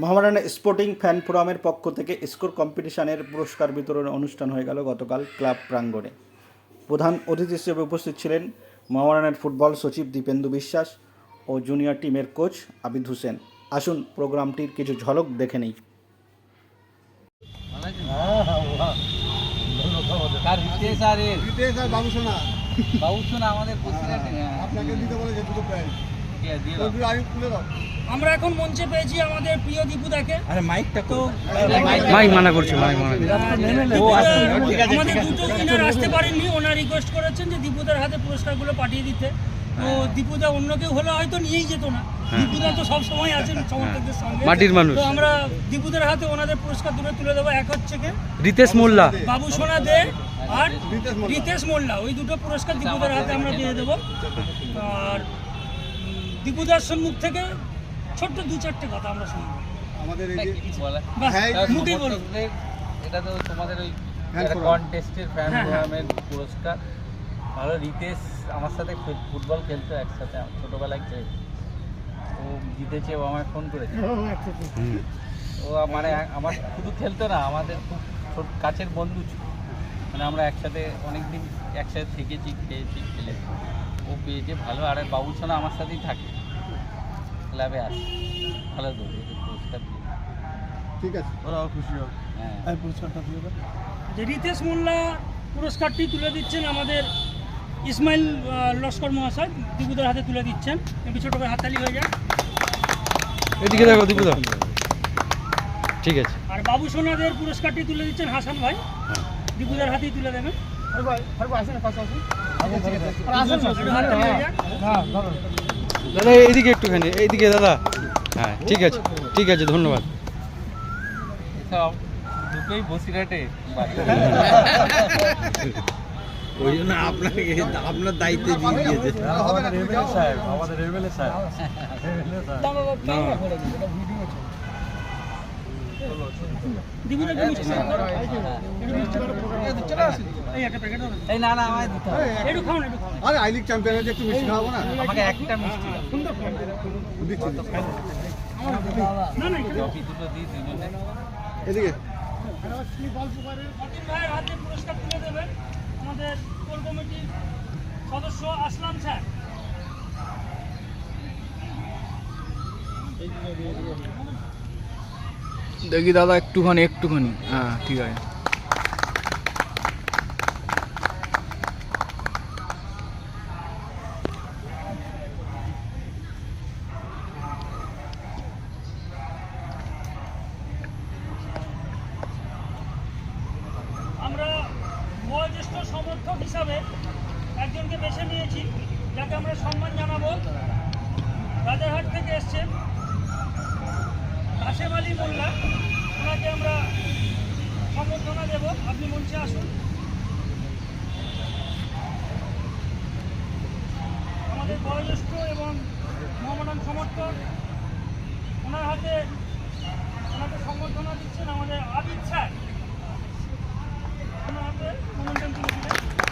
মহামারান sporting fan ফোরামের পক্ষ থেকে স্কোর কম্পিটিশনের পুরস্কার বিতরণ অনুষ্ঠান হয়ে গেল গতকাল ক্লাব প্রাঙ্গণে। প্রধান অতিথি হিসেবে উপস্থিত ছিলেন মহামারানের ফুটবল সচিব দীপেন্দু বিশ্বাস ও জুনিয়র টিমের কোচ আবিদ হোসেন। আসুন প্রোগ্রামটির কিছু ঝলক দেখে নেই। বাবু সোনা। বাবু শোনা আমাদের আপনাকে দিতে বলেছে দুটো প্যান্ট দিয়ে দাও। ওগুলো আমি তুলে দাও। আমরা এখন মঞ্চে পেয়েছি আমাদের প্রিয় দীপুদাকে আরে মাইকটা তো মাইক মানা করছে মাইক মানা দীপুদা আমাদের দুটো উইনার আসতে পারেননি ওনার রিকোয়েস্ট করেছেন যে দীপুদার হাতে পুরস্কারগুলো পাঠিয়ে দিতে। তো দীপুদা অন্য কেউ হলে হয়তো নিয়েই যেত না। দীপুদা তো সব সময় আছেন সমর্থকদের সঙ্গে। মাটির মানুষ। তো আমরা দীপুদের হাতে ওনাদের পুরস্কার দুটো তুলে দেবো। এক হচ্ছে কে? রিতেশ মোল্লা। বাবু সোনা দে আর রিতেশ মোল্লা। ওই দুটো পুরস্কার দীপুদার হাতে আমরা দিয়ে দেবো। আর দীপুদার সম্মুখ থেকে ছোট্ট দু চারটে কথা আমরা শুনব। আমাদের এই যে বলা হ্যাঁ, মুখেই বলো এটা তো তোমাদের ওই। কন্টেস্টের ফ্যান হ্যাঁ, হ্যাঁ। ফোরামের পুরস্কার ভালো রিতেশ আমার সাথে ফুটবল খেলতো একসাথে ছোটবেলায় খেলে ও জিতেছে ও আমায় ফোন করেছে। ও মানে আমার শুধু খেলতো না আমাদের খুব ছোট কাছের বন্ধু ছিল। মানে আমরা একসাথে অনেক দিন একসাথে থেকেছি খেয়েছি খেলে ও পেয়েছে ভালো আর বাবু সোনা আমার সাথেই থাকে। ক্লাবে আসে। ভালো তো পুরস্কার দিয়ে। ঠিক আছে। ওরাও খুশি হবে। হ্যাঁ। পুরস্কারটা দিয়ে যে রিতেশ মোল্লা পুরস্কারটি তুলে দিচ্ছেন আমাদের ইসমাইল লস্কর মহাশয় দিবুদের হাতে তুলে দিচ্ছেন। একটু ছোটো করে হাততালি হয়ে যায় এদিকে দেখো দীপুদা। ঠিক আছে। আর বাবু সোনাদের পুরস্কারটি তুলে দিচ্ছেন হাসান ভাই। দিবুদের হাতেই তুলে দেবেন। একটু হাততালি হয়ে যাক। দাদা এইদিকে একটুখানি এইদিকে দাদা হ্যাঁ ঠিক আছে ঠিক আছে ধন্যবাদ সব দুটোই বসিরহাটে বাড়ি। ওই জন্য আপনাকে আপনার দায়িত্বে দিয়ে দিয়েছে হবে না তুমি যাও। দিবুদের একটু আরে আই লিগ চ্যাম্পিয়নের যে একটু মিষ্টি খাওয়াবো না? আমাকে একটা মিষ্টি এদিকে অতীন ভাইয়ের হাতে পুরস্কার তুলে দেবেন আমাদের কোর কমিটির সদস্য আসলাম স্যার দেখি দাদা একটুখানি একটুখানি। হ্যাঁ ঠিক আছে। সমর্থক হিসাবে একজনকে বেছে নিয়েছি, যাকে আমরা সম্মান জানাব। রাজারহাট থেকে এসছেন কাশেম আলী মোল্লা, ওনাকে আমরা সম্বর্ধনা দেব। আপনি মঞ্চে আসুন। আমাদের বয়োজ্যেষ্ঠ এবং মহামানন সমর্থক, ওনার হাতে ওনাকে সম্বর্ধনা দিচ্ছেন আমাদের আবিদ স্যার। ওনার হাতে মোমেন্টাম তুলে দিলেন।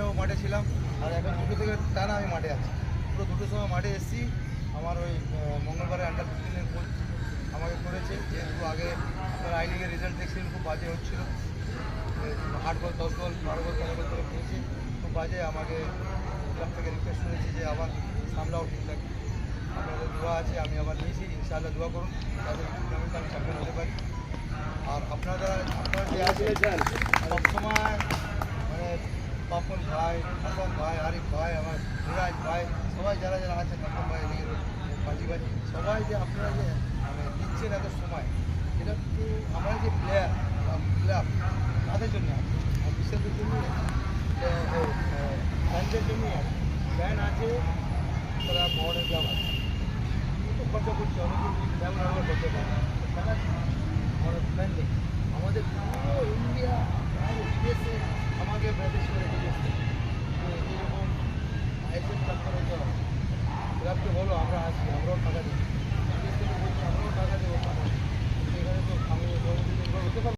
সকালেও মাঠে ছিলাম। আর এখন দুটো থেকে টানা আমি মাঠে আছি। পুরো দুটোর সময় মাঠে এসেছি। আমার ওই মঙ্গলবারে আন্ডার ফিফটিনের কোচ আমাকে করেছে। যেহেতু আগে আপনার আই লিগের রেজাল্ট দেখছিলেন, খুব বাজে হচ্ছিল। আট বল, দশ বল, বারো বল তেরো বল করে খেয়েছে খুব বাজে আমাকে ক্লাব থেকে রিকোয়েস্ট করেছে যে আবার সামলাও ঠিকঠাক। আপনাদের দোয়া আছে, আমি আবার নিয়েছি। ইনশাআল্লাহ দোয়া করুন। তাদের টুর্নামেন্টে আমি চ্যাম্পিয়ন হতে পারি। আর আপনারা আপনারা যে আছে সবসময় পাপন ভাই হাসান ভাই আরিফ ভাই আমার মুরাজ ভাই সবাই যারা যারা আছে কাপন ভাই এদিকে বাজি বাজি সবাই যে আপনারা যে মানে দিচ্ছেন এত সময় এটা কিন্তু আমরা যে প্লেয়ার প্লেয়ার তাদের জন্য আছে আর বিশ্বের জন্য ফ্যানদের জন্য আছে ফ্যান আছে তারা বড়ের ক্লাব আছে কিন্তু খরচা করছে অনেক যেমন আমরা করতে পারি তারা আমাদের ফ্যান নেই আমাদের পুরো ইন্ডিয়া বাইরে বিদেশে আমাকে ব্যাটিস করে রেখেছে